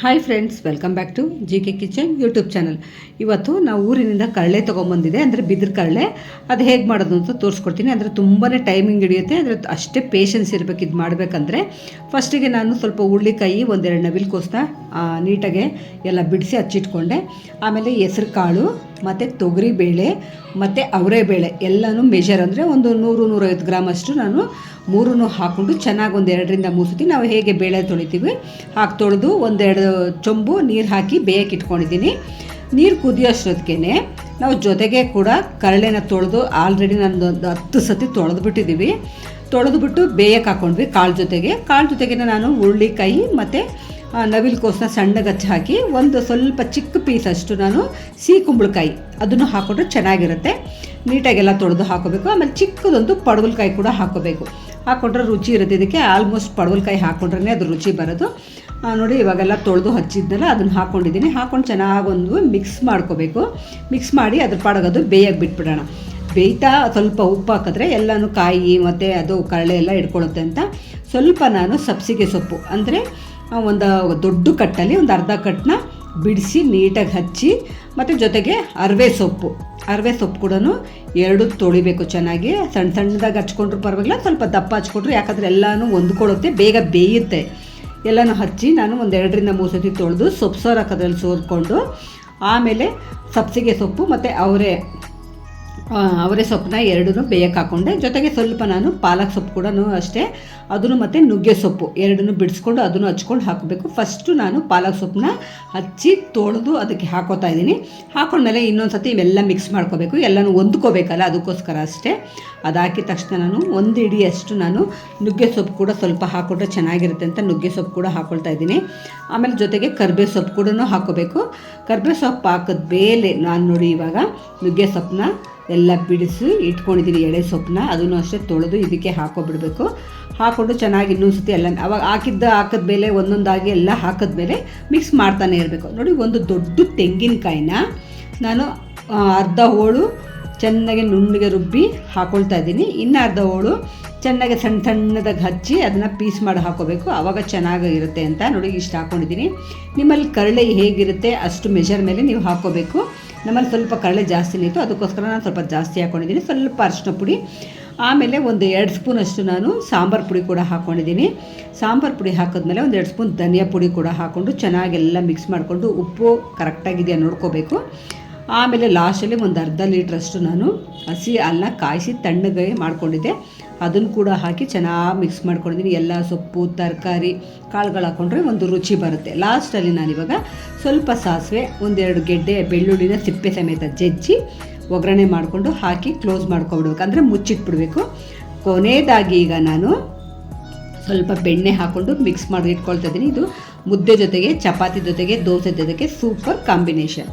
Hi friends welcome back to G K kitchen YouTube channel ಇವತ್ತು ನಾವು ಊರಿನಿಂದ ಕಡಲೆ ತೊಗೊಂಬಂದಿದೆ, ಅಂದರೆ ಬಿದಿರು ಕಡಲೆ. ಅದು ಹೇಗೆ ಮಾಡೋದು ಅಂತ ತೋರಿಸ್ಕೊಡ್ತೀನಿ. ಅಂದರೆ ತುಂಬಾ ಟೈಮಿಂಗ್ ಹಿಡಿಯುತ್ತೆ. ಅಂದರೆ ಅಷ್ಟೇ ಪೇಷನ್ಸ್ ಇರಬೇಕು, ಇದು ಮಾಡಬೇಕಂದ್ರೆ. ಫಸ್ಟಿಗೆ ನಾನು ಸ್ವಲ್ಪ ಹುಳ್ಳಿಕಾಯಿ ಒಂದೆರಡು ನವಿಲ್ಕೋಸ್ನ ನೀಟಾಗೆ ಎಲ್ಲ ಬಿಡಿಸಿ ಹಚ್ಚಿಟ್ಕೊಂಡೆ. ಆಮೇಲೆ ಹೆಸ್ರು ಕಾಳು ಮತ್ತು ತೊಗರಿ ಬೇಳೆ, ಮತ್ತು ಅವರೆ ಬೇಳೆ, ಎಲ್ಲನೂ ಮೆಜರ್ ಅಂದರೆ ಒಂದು ನೂರು, ನೂರೈವತ್ತು ಗ್ರಾಮ್ ಅಷ್ಟು ನಾನು ಮೂರೂ ಹಾಕ್ಕೊಂಡು ಚೆನ್ನಾಗಿ ಒಂದು ಎರಡರಿಂದ ಮೂರು ಸತಿ ನಾವು ಹೇಗೆ ಬೇಳೆ ತೊಳಿತೀವಿ ಹಾಕಿ ತೊಳೆದು ಒಂದೆರಡು ಚೊಂಬು ನೀರು ಹಾಕಿ ಬೇಯಕ್ಕೆ ಇಟ್ಕೊಂಡಿದ್ದೀನಿ. ನೀರು ಕುದಿಯೋಷ್ಟೊತ್ತಿಗೆ ನಾವು ಜೊತೆಗೆ ಕೂಡ ಕರಳೆನ ತೊಳೆದು ಆಲ್ರೆಡಿ ನಾನು ಒಂದು ಹತ್ತು ಸತಿ ತೊಳೆದು ಬಿಟ್ಟಿದ್ದೀವಿ. ತೊಳೆದು ಬಿಟ್ಟು ಬೇಯಕ್ಕೆ ಹಾಕ್ಕೊಂಡ್ವಿ ಕಾಳು ಜೊತೆಗೆ. ಕಾಳು ಜೊತೆಗೆ ನಾನು ಹುರುಳಿಕಾಯಿ ಮತ್ತು ನವಿಲ್ಕೋಸನ್ನ ಸಣ್ಣಗೆ ಹಚ್ಚಿ ಹಾಕಿ ಒಂದು ಸ್ವಲ್ಪ ಚಿಕ್ಕ ಪೀಸ್ ಅಷ್ಟು ನಾನು ಸಿಹಿ ಕುಂಬಳಕಾಯಿ ಅದನ್ನು ಹಾಕೊಂಡ್ರೆ ಚೆನ್ನಾಗಿರುತ್ತೆ. ನೀಟಾಗೆಲ್ಲ ತೊಳೆದು ಹಾಕೋಬೇಕು. ಆಮೇಲೆ ಚಿಕ್ಕದೊಂದು ಪಡವಲಕಾಯಿ ಕೂಡ ಹಾಕೋಬೇಕು. ಹಾಕ್ಕೊಂಡ್ರೆ ರುಚಿ ಇರುತ್ತೆ. ಇದಕ್ಕೆ ಆಲ್ಮೋಸ್ಟ್ ಪಡವಲಕಾಯಿ ಹಾಕ್ಕೊಂಡ್ರೆ ಅದು ರುಚಿ ಬರೋದು. ನೋಡಿ, ಇವಾಗೆಲ್ಲ ತೊಳೆದು ಹಚ್ಚಿದ್ನಲ್ಲ ಅದನ್ನು ಹಾಕ್ಕೊಂಡಿದ್ದೀನಿ ಹಾಕ್ಕೊಂಡು ಚೆನ್ನಾಗಿ ಒಂದು ಮಿಕ್ಸ್ ಮಾಡ್ಕೋಬೇಕು. ಮಿಕ್ಸ್ ಮಾಡಿ ಅದ್ರ ಪಾಡಗದು ಬೇಯಕ್ಕೆ ಬಿಟ್ಬಿಡೋಣ. ಬೇಯ್ತಾ ಸ್ವಲ್ಪ ಉಪ್ಪು ಹಾಕಿದ್ರೆ ಎಲ್ಲನೂ ಕಾಯಿ ಮತ್ತು ಅದು ಕರಳೆ ಎಲ್ಲ ಇಟ್ಕೊಳ್ಳುತ್ತೆ ಅಂತ. ಸ್ವಲ್ಪ ನಾನು ಸಬ್ಸಿಗೆ ಸೊಪ್ಪು. ಅಂದರೆ ಒಂದು ದೊಡ್ಡ ಕಟ್ಟಲ್ಲಿ ಒಂದು ಅರ್ಧ ಕಟ್ಟನ್ನ ಬಿಡಿಸಿ ನೀಟಾಗಿ ಹಚ್ಚಿ ಮತ್ತು ಜೊತೆಗೆ ಅರವೆ ಸೊಪ್ಪು. ಅರವೆ ಸೊಪ್ಪು ಕೂಡ ಎರಡು ತೊಳಿಬೇಕು ಚೆನ್ನಾಗಿ. ಸಣ್ಣ ಸಣ್ಣದಾಗಿ ಹಚ್ಕೊಂಡ್ರು ಪರವಾಗಿಲ್ಲ, ಸ್ವಲ್ಪ ದಪ್ಪ ಹಚ್ಕೊಂಡ್ರು. ಯಾಕಂದರೆ ಎಲ್ಲನೂ ಹೊಂದ್ಕೊಳ್ಳುತ್ತೆ, ಬೇಗ ಬೇಯುತ್ತೆ. ಎಲ್ಲನೂ ಹಚ್ಚಿ ನಾನು ಒಂದು ಎರಡರಿಂದ ಮೂರು ಸತಿ ತೊಳೆದು ಸೊಪ್ಪು ಸಾರು ಹಾಕೋದ್ರಲ್ಲಿ ಸೋರ್ಕೊಂಡು, ಆಮೇಲೆ ಸಬ್ಸಿಗೆ ಸೊಪ್ಪು ಮತ್ತು ಅವರೇ ಅವರೇ ಸೊಪ್ಪನ್ನ ಎರಡೂ ಬೇಯಕ್ಕೆ ಹಾಕ್ಕೊಂಡೆ ಜೊತೆಗೆ ಸ್ವಲ್ಪ ನಾನು ಪಾಲಕ್ ಸೊಪ್ಪು ಕೂಡ ಅಷ್ಟೇ. ಅದನ್ನು ಮತ್ತು ನುಗ್ಗೆ ಸೊಪ್ಪು ಎರಡನ್ನೂ ಬಿಡಿಸ್ಕೊಂಡು ಅದನ್ನು ಹಚ್ಕೊಂಡು ಹಾಕಬೇಕು. ಫಸ್ಟು ನಾನು ಪಾಲಕ್ ಸೊಪ್ಪನ್ನ ಹಚ್ಚಿ ತೊಳೆದು ಅದಕ್ಕೆ ಹಾಕೋತಾ ಇದ್ದೀನಿ. ಹಾಕೊಂಡ್ಮೇಲೆ ಇನ್ನೊಂದು ಸತಿ ಇವೆಲ್ಲ ಮಿಕ್ಸ್ ಮಾಡ್ಕೋಬೇಕು. ಎಲ್ಲನೂ ಹೊಂದ್ಕೋಬೇಕಲ್ಲ ಅದಕ್ಕೋಸ್ಕರ ಅಷ್ಟೇ. ಅದು ಹಾಕಿದ ತಕ್ಷಣ ನಾನು ಒಂದು ಇಡಿಯಷ್ಟು ನಾನು ನುಗ್ಗೆ ಸೊಪ್ಪು ಕೂಡ ಸ್ವಲ್ಪ ಹಾಕೊಂಡ್ರೆ ಚೆನ್ನಾಗಿರುತ್ತೆ ಅಂತ ನುಗ್ಗೆ ಸೊಪ್ಪು ಕೂಡ ಹಾಕೊಳ್ತಾ ಇದ್ದೀನಿ. ಆಮೇಲೆ ಜೊತೆಗೆ ಕರ್ಬೇ ಸೊಪ್ಪು ಕೂಡ ಹಾಕೋಬೇಕು. ಕರ್ಬೇ ಸೊಪ್ಪು ಹಾಕಿದ ಮೇಲೆ ನಾನು ನೋಡಿ ಇವಾಗ ನುಗ್ಗೆ ಸೊಪ್ಪನ್ನ ಎಲ್ಲ ಬಿಡಿಸಿ ಇಟ್ಕೊಂಡಿದ್ದೀನಿ ಎಳೆ ಸೊಪ್ಪನ್ನ. ಅದನ್ನು ಅಷ್ಟೇ ತೊಳೆದು ಇದಕ್ಕೆ ಹಾಕೋಬಿಡಬೇಕು. ಹಾಕ್ಕೊಂಡು ಚೆನ್ನಾಗಿ ಇನ್ನೊಂದು ಸತಿ ಎಲ್ಲ, ಅವಾಗ ಹಾಕಿದ್ದ, ಹಾಕಿದ ಮೇಲೆ ಒಂದೊಂದಾಗಿ ಎಲ್ಲ ಹಾಕಿದ್ಮೇಲೆ ಮಿಕ್ಸ್ ಮಾಡ್ತಾನೆ ಇರಬೇಕು. ನೋಡಿ, ಒಂದು ದೊಡ್ಡ ತೆಂಗಿನಕಾಯಿನ ನಾನು ಅರ್ಧ ಹೋಳು ಚೆನ್ನಾಗಿ ನುಣ್ಣಗೆ ರುಬ್ಬಿ ಹಾಕೊಳ್ತಾ ಇದ್ದೀನಿ. ಇನ್ನು ಅರ್ಧ ಹೋಳು ಚೆನ್ನಾಗಿ ಸಣ್ಣ ಸಣ್ಣದಾಗಿ ಹಚ್ಚಿ ಅದನ್ನು ಪೀಸ್ ಮಾಡಿ ಹಾಕೋಬೇಕು. ಆವಾಗ ಚೆನ್ನಾಗಿರುತ್ತೆ ಅಂತ ನೋಡಿ ಇಷ್ಟು ಹಾಕ್ಕೊಂಡಿದ್ದೀನಿ ನಿಮ್ಮಲ್ಲಿ ಕರಳೆ ಹೇಗಿರುತ್ತೆ ಅಷ್ಟು ಮೆಷರ್ ಮೇಲೆ ನೀವು ಹಾಕೋಬೇಕು. ನಮ್ಮಲ್ಲಿ ಸ್ವಲ್ಪ ಕರಳೆ ಜಾಸ್ತಿ ಇತ್ತು, ಅದಕ್ಕೋಸ್ಕರ ನಾನು ಸ್ವಲ್ಪ ಜಾಸ್ತಿ ಹಾಕ್ಕೊಂಡಿದ್ದೀನಿ ಸ್ವಲ್ಪ ಅರಿಶಿನ ಪುಡಿ, ಆಮೇಲೆ ಒಂದು ಎರಡು ಸ್ಪೂನಷ್ಟು ನಾನು ಸಾಂಬಾರು ಪುಡಿ ಕೂಡ ಹಾಕ್ಕೊಂಡಿದ್ದೀನಿ ಸಾಂಬಾರು ಪುಡಿ ಹಾಕಿದ್ಮೇಲೆ ಒಂದು ಎರಡು ಸ್ಪೂನ್ ಧನಿಯಾ ಪುಡಿ ಕೂಡ ಹಾಕ್ಕೊಂಡು ಚೆನ್ನಾಗೆಲ್ಲ ಮಿಕ್ಸ್ ಮಾಡಿಕೊಂಡು ಉಪ್ಪು ಕರೆಕ್ಟಾಗಿದೆಯಾ ನೋಡ್ಕೋಬೇಕು. ಆಮೇಲೆ ಲಾಸ್ಟಲ್ಲಿ ಒಂದು ಅರ್ಧ ಲೀಟ್ರಷ್ಟು ನಾನು ಹಸಿ ಅಲ್ಲ ಕಾಯಿಸಿ ತಣ್ಣಗೆ ಮಾಡ್ಕೊಂಡಿದ್ದೆ. ಅದನ್ನು ಕೂಡ ಹಾಕಿ ಚೆನ್ನಾಗಿ ಮಿಕ್ಸ್ ಮಾಡ್ಕೊಂಡಿದ್ದೀನಿ ಎಲ್ಲ ಸೊಪ್ಪು, ತರಕಾರಿ, ಕಾಳುಗಳು ಹಾಕ್ಕೊಂಡ್ರೆ ಒಂದು ರುಚಿ ಬರುತ್ತೆ. ಲಾಸ್ಟಲ್ಲಿ ನಾನಿವಾಗ ಸ್ವಲ್ಪ ಸಾಸಿವೆ, ಒಂದೆರಡು ಗೆಡ್ಡೆ, ಬೆಳ್ಳುಳ್ಳಿನ ಸಿಪ್ಪೆ ಸಮೇತ ಜಜ್ಜಿ ಒಗ್ಗರಣೆ ಮಾಡಿಕೊಂಡು ಹಾಕಿ ಕ್ಲೋಸ್ ಮಾಡ್ಕೊಬಿಡ್ಬೇಕು. ಅಂದರೆ ಮುಚ್ಚಿಟ್ಬಿಡ್ಬೇಕು. ಕೊನೆಯದಾಗಿ ಈಗ ನಾನು ಸ್ವಲ್ಪ ಬೆಣ್ಣೆ ಹಾಕ್ಕೊಂಡು ಮಿಕ್ಸ್ ಮಾಡಿ ಇಟ್ಕೊಳ್ತಾ ಇದ್ದೀನಿ ಇದು ಮುದ್ದೆ ಜೊತೆಗೆ, ಚಪಾತಿ ಜೊತೆಗೆ, ದೋಸೆ ಜೊತೆಗೆ ಸೂಪರ್ ಕಾಂಬಿನೇಷನ್.